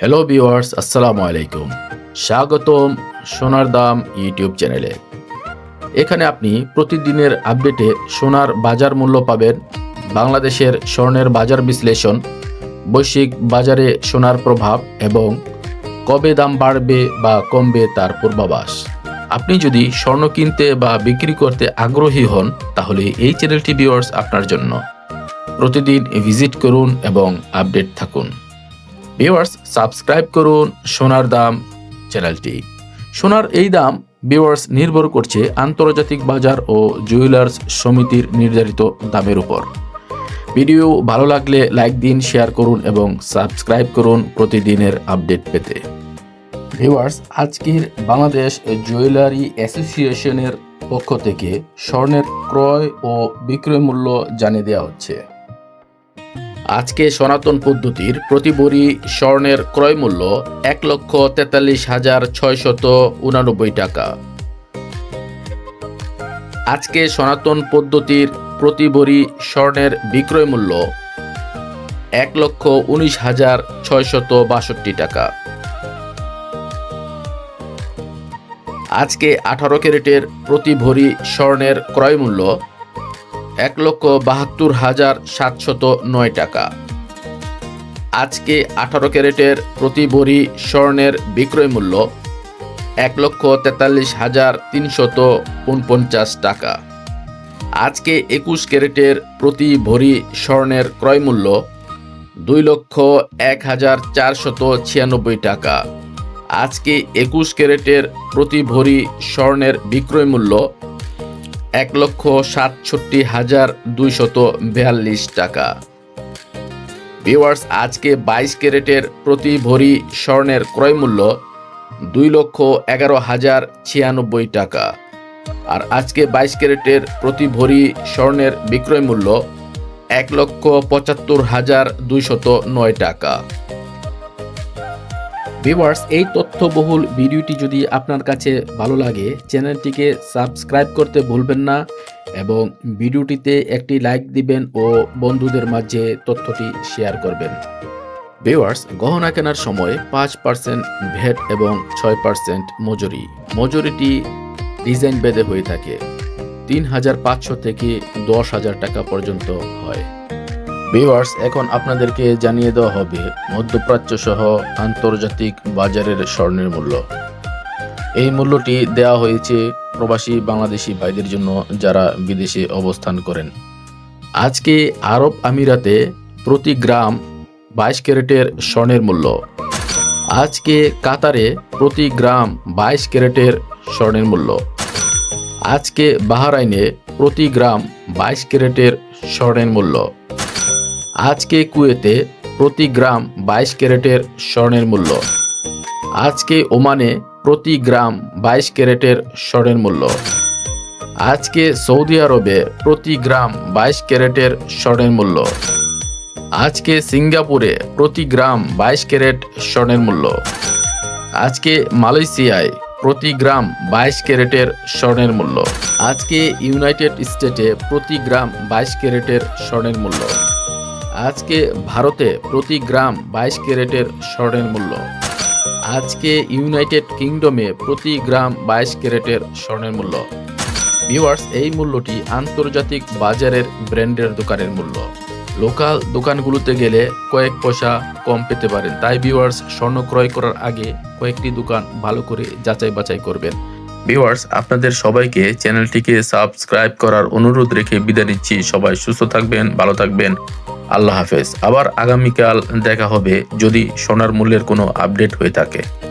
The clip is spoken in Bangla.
হ্যালো ভিউয়ার্স আসসালামু আলাইকুম স্বাগতম সোনার দাম ইউটিউব চ্যানেলে এখানে আপনি প্রতিদিনের আপডেটে সোনার বাজার মূল্য পাবেন, বাংলাদেশের স্বর্ণের বাজার বিশ্লেষণ, বৈশ্বিক বাজারে সোনার প্রভাব এবং কবে দাম বাড়বে বা কমবে তার পূর্বাভাস। আপনি যদি স্বর্ণ কিনতে বা বিক্রি করতে আগ্রহী হন, তাহলে এই চ্যানেলটি ভিউয়ার্স আপনার জন্য। প্রতিদিন ভিজিট করুন এবং আপডেট থাকুন। ভিউয়ার্স, সাবস্ক্রাইব করুন সোনার দাম চ্যানেলটি। সোনার এই দাম ভিউয়ার্স নির্ভর করছে আন্তর্জাতিক বাজার ও জুয়েলার্স সমিতির নির্ধারিত দামের উপর। ভিডিও ভালো লাগলে লাইক দিন, শেয়ার করুন এবং সাবস্ক্রাইব করুন প্রতিদিনের আপডেট পেতে। ভিউয়ার্স, আজকের বাংলাদেশ জুয়েলারি অ্যাসোসিয়েশনের পক্ষ থেকে স্বর্ণের ক্রয় ও বিক্রয় মূল্য জানিয়ে দেওয়া হচ্ছে। আজকে সনাতন পদ্ধতির প্রতি ভরি স্বর্ণের ক্রয় মূল্য এক লক্ষ তেতাল্লিশ হাজার ছয়শত উনানব্বই টাকা। আজকে সনাতন পদ্ধতির প্রতি ভরি স্বর্ণের বিক্রয় মূল্য এক লক্ষ উনিশ হাজার ছয়শত বাষট্টি টাকা। আজকে আঠারো ক্যারেটের প্রতি ভরি স্বর্ণের ক্রয় মূল্য এক লক্ষ বাহাত্তর হাজার সাতশত নয় টাকা। আজকে আঠারো ক্যারেটের প্রতি ভরি স্বর্ণের বিক্রয় মূল্য এক লক্ষ তেতাল্লিশ হাজার তিনশত উনপঞ্চাশ টাকা। আজকে একুশ ক্যারেটের প্রতি ভরি স্বর্ণের ক্রয় মূল্য দুই লক্ষ এক হাজার চারশত ছিয়ানব্বই টাকা। আজকে একুশ ক্যারেটের প্রতি ভরি স্বর্ণের বিক্রয় মূল্য এক লক্ষ সাতষট্টি হাজার দুইশত বিয়াল্লিশ টাকা। ভিওয়ার্স আজকে বাইশ ক্যারেটের প্রতি ভরি স্বর্ণের ক্রয় মূল্য দুই লক্ষ এগারো হাজার ছিয়ানব্বই টাকা। আর আজকে বাইশ ক্যারেটের প্রতি ভরি স্বর্ণের বিক্রয় মূল্য এক লক্ষ পঁচাত্তর হাজার দুইশত নয় টাকা। ভিউয়ার্স, এই তথ্যবহুল ভিডিওটি যদি আপনার কাছে ভালো লাগে, চ্যানেলটিকে সাবস্ক্রাইব করতে ভুলবেন না এবং ভিডিওটিতে একটি লাইক দিবেন ও বন্ধুদের মাঝে তথ্যটি শেয়ার করবেন। ভিউয়ার্স, গহনা কেনার সময় পাঁচ পার্সেন্ট ভ্যাট এবং ছয় পার্সেন্ট মজুরি। মজুরিটি ডিজাইন বেদে হয়ে থাকে। তিন হাজার পাঁচশো থেকে দশ হাজার টাকা পর্যন্ত হয়। ভিউয়ার্স এখন আপনাদেরকে জানিয়ে দেওয়া হবে, মধ্যপ্রাচ্য সহ আন্তর্জাতিক বাজারের স্বর্ণের মূল্য। এই মূল্যটি দেওয়া হয়েছে প্রবাসী বাংলাদেশি ভাইদের জন্য যারা বিদেশে অবস্থান করেন। আজকে আরব আমিরাতে প্রতি গ্রাম বাইশ ক্যারেটের স্বর্ণের মূল্য। আজকে কাতারে প্রতি গ্রাম বাইশ ক্যারেটের স্বর্ণের মূল্য। আজকে বাহারাইনে প্রতি গ্রাম বাইশ ক্যারেটের স্বর্ণের মূল্য। আজকে কুয়েতে প্রতি গ্রাম বাইশ ক্যারেটের স্বর্ণের মূল্য। আজকে ওমানে প্রতি গ্রাম বাইশ ক্যারেটের স্বর্ণের মূল্য। আজকে সৌদি আরবে প্রতি গ্রাম বাইশ ক্যারেটের স্বর্ণের মূল্য। আজকে সিঙ্গাপুরে প্রতি গ্রাম বাইশ ক্যারেট স্বর্ণের মূল্য। আজকে মালয়েশিয়ায় প্রতি গ্রাম বাইশ ক্যারেটের স্বর্ণের মূল্য। আজকে ইউনাইটেড স্টেটে প্রতি গ্রাম বাইশ ক্যারেটের স্বর্ণের মূল্য। আজকে ভারতে প্রতি গ্রাম বাইশ ক্যারেটের স্বর্ণের মূল্য। আজকে ইউনাইটেড কিংডমে প্রতি গ্রাম বাইশ ক্যারেটের স্বর্ণের মূল্য। ভিউয়ার্স, এই মূল্যটি আন্তর্জাতিক বাজারের ব্র্যান্ডের দোকানের মূল্য। লোকাল দোকানগুলোতে গেলে কয়েক পয়সা কম পেতে পারেন। তাই ভিউয়ার্স, স্বর্ণ ক্রয় করার আগে কয়েকটি দোকান ভালো করে যাচাই বাছাই করবেন। ভিউয়ার্স, আপনাদের সবাইকে চ্যানেলটিকে সাবস্ক্রাইব করার অনুরোধ রেখে বিদায় নিচ্ছি। সবাই সুস্থ থাকবেন, ভালো থাকবেন। আল্লাহ হাফেজ। আবার আগামীকাল দেখা হবে যদি সোনার মূল্যের কোনো আপডেট হয়ে থাকে।